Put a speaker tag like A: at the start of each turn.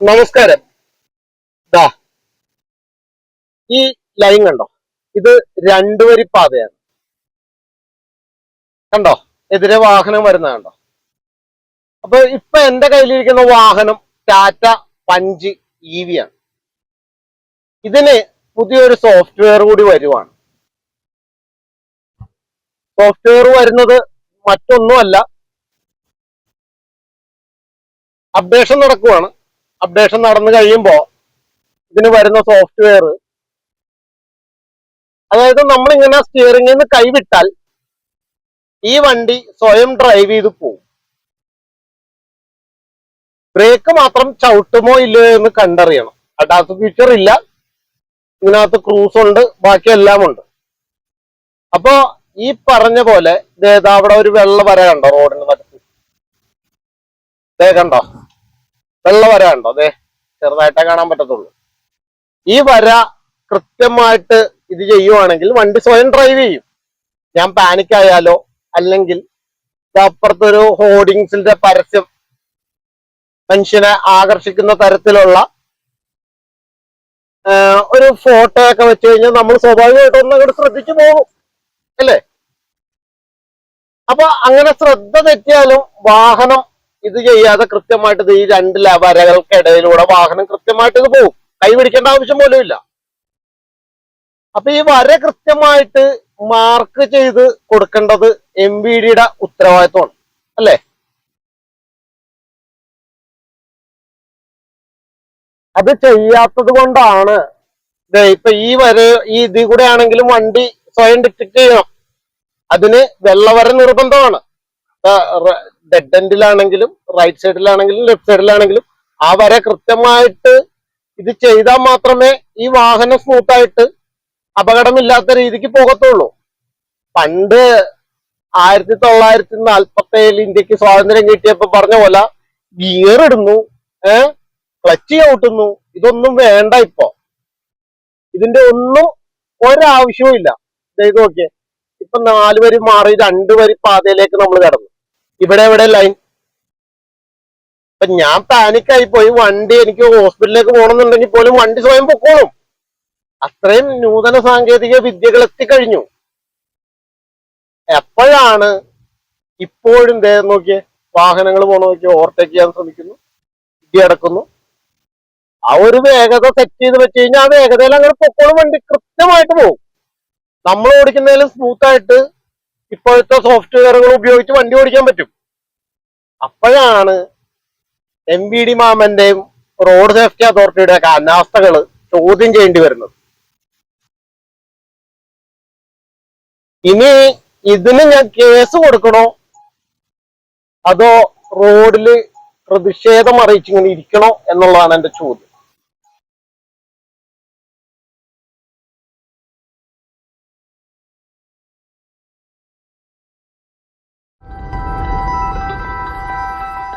A: നമസ്കാരം. ദാ ഈ ലൈൻ കണ്ടോ? ഇത് രണ്ടു വരി പാതയാണ്. കണ്ടോ? എതിരെ വാഹനം വരുന്ന കണ്ടോ? അപ്പൊ ഇപ്പൊ എന്റെ കയ്യിലിരിക്കുന്ന വാഹനം ടാറ്റ പഞ്ച് ഇ വി ആണ്. ഇതിന് പുതിയൊരു സോഫ്റ്റ്വെയർ കൂടി വരുവാണ്. സോഫ്റ്റ്വെയർ വരുന്നത് മറ്റൊന്നുമല്ല. അപ്ഡേഷൻ നടക്കുവാണ്. അപ്ഡേഷൻ നടന്നു കഴിയുമ്പോൾ ഇതിന് വരുന്ന സോഫ്റ്റ്വെയർ അതായത് നമ്മളിങ്ങനെ സ്റ്റിയറിംഗിൽ നിന്ന് കൈവിട്ടാൽ ഈ വണ്ടി സ്വയം ഡ്രൈവ് ചെയ്ത് പോകും ബ്രേക്ക് മാത്രം ചവിട്ടുമോ ഇല്ലയോ എന്ന് കണ്ടറിയണം. അഡാസ് ഫീച്ചർ ഇല്ല. ഇതിനകത്ത് ക്രൂസ് ഉണ്ട്. ബാക്കി എല്ലാം ഉണ്ട്. അപ്പോ ഈ പറഞ്ഞ പോലെ അവിടെ ഒരു വെള്ള വര കണ്ടോ? റോഡിന് നടത്തി കണ്ടോ? വെള്ള വര ഉണ്ടോ അതെ ചെറുതായിട്ടേ കാണാൻ പറ്റത്തുള്ളൂ. ഈ വര കൃത്യമായിട്ട് ഇത് ചെയ്യുവാണെങ്കിൽ വണ്ടി സ്വയം ഡ്രൈവ് ചെയ്യും. ഞാൻ പാനിക് ആയാലോ അല്ലെങ്കിൽ അപ്പുറത്തൊരു ഹോർഡിങ്സിന്റെ പരസ്യം മനുഷ്യനെ ആകർഷിക്കുന്ന തരത്തിലുള്ള ഒരു ഫോട്ടോ ഒക്കെ വെച്ച് കഴിഞ്ഞാൽ നമ്മൾ സ്വാഭാവികമായിട്ടും ഒന്നങ്ങോട്ട് ശ്രദ്ധിച്ചു പോകും. അല്ലേ? അപ്പൊ അങ്ങനെ ശ്രദ്ധ തെറ്റിയാലും വാഹനം ഇത് ചെയ്യാതെ കൃത്യമായിട്ട് ഈ രണ്ട് വരകൾക്കിടയിലൂടെ വാഹനം കൃത്യമായിട്ട് ഇത് പോകും കൈപിടിക്കേണ്ട ആവശ്യം പോലും ഇല്ല. അപ്പൊ ഈ വര കൃത്യമായിട്ട് മാർക്ക് ചെയ്ത് കൊടുക്കേണ്ടത് എം വി ഡിയുടെ ഉത്തരവാദിത്വമാണ്. അല്ലേ? അത് ചെയ്യാത്തത് കൊണ്ടാണ് ഇപ്പൊ ഈ വര ഈ ഇതിൽ കൂടെ ആണെങ്കിലും വണ്ടി സ്വയം ഡിറ്റക്ട് ചെയ്യണം. അതിന് വെള്ളവര നിർബന്ധമാണ്. ഡെഡ് എൻഡിലാണെങ്കിലും റൈറ്റ് സൈഡിലാണെങ്കിലും ലെഫ്റ്റ് സൈഡിലാണെങ്കിലും ആ വര കൃത്യമായിട്ട് ഇത് ചെയ്താൽ മാത്രമേ ഈ വാഹനം സ്മൂത്തായിട്ട് അപകടമില്ലാത്ത രീതിക്ക് പോകത്തുള്ളൂ. പണ്ട് ആയിരത്തി തൊള്ളായിരത്തി നാൽപ്പത്തി ഏഴിൽ ഇന്ത്യയ്ക്ക് സ്വാതന്ത്ര്യം കിട്ടിയപ്പോ പറഞ്ഞ പോലെ ഗിയർ ഇടുന്നു ക്ലച്ച് ചവിട്ടുന്നു. ഇതൊന്നും വേണ്ട ഇപ്പോ. ഇതിന്റെ ഒന്നും ഒരാവശ്യവും ഇല്ല ചെയ്ത് നോക്കിയേ. ഇപ്പൊ നാല് വരി മാറി രണ്ട് വരി പാതയിലേക്ക് നമ്മൾ കടന്നു. ഇവിടെ എവിടെ ലൈൻ അപ്പൊ ഞാൻ പാനിക്കായി പോയി. വണ്ടി എനിക്ക് ഹോസ്പിറ്റലിലേക്ക് പോകണമെന്നുണ്ടെങ്കിൽ പോലും വണ്ടി സ്വയം പൊക്കോളും. അത്രയും നൂതന സാങ്കേതിക വിദ്യകൾ എത്തിക്കഴിഞ്ഞു. എപ്പോഴാണ് ഇപ്പോഴും ദേ നോക്കിയേ വാഹനങ്ങൾ പോണ നോക്കി ഓവർടേക്ക് ചെയ്യാൻ ശ്രമിക്കുന്നു. ഇടി അടക്കുന്നു. ആ ഒരു വേഗത സെറ്റ് ചെയ്ത് വെച്ച് കഴിഞ്ഞാൽ ആ വേഗതയിൽ അങ്ങനെ പൊക്കോളും വണ്ടി കൃത്യമായിട്ട് പോകും. നമ്മൾ ഓടിക്കുന്നതിലും സ്മൂത്ത് ആയിട്ട് ഇപ്പോഴത്തെ സോഫ്റ്റ്വെയറുകൾ ഉപയോഗിച്ച് വണ്ടി ഓടിക്കാൻ പറ്റും. അപ്പോഴാണ് എം വി ഡി മാമന്റെയും റോഡ് സേഫ്റ്റി അതോറിറ്റിയുടെ ഒക്കെ അനാസ്ഥകൾ ചോദ്യം ചെയ്യേണ്ടി വരുന്നത്. ഇനി ഇതിന് ഞാൻ കേസ് കൊടുക്കണോ? അതോ റോഡിൽ പ്രതിഷേധം അറിയിച്ചിങ്ങനെ ഇരിക്കണോ എന്നുള്ളതാണ് എന്റെ ചോദ്യം.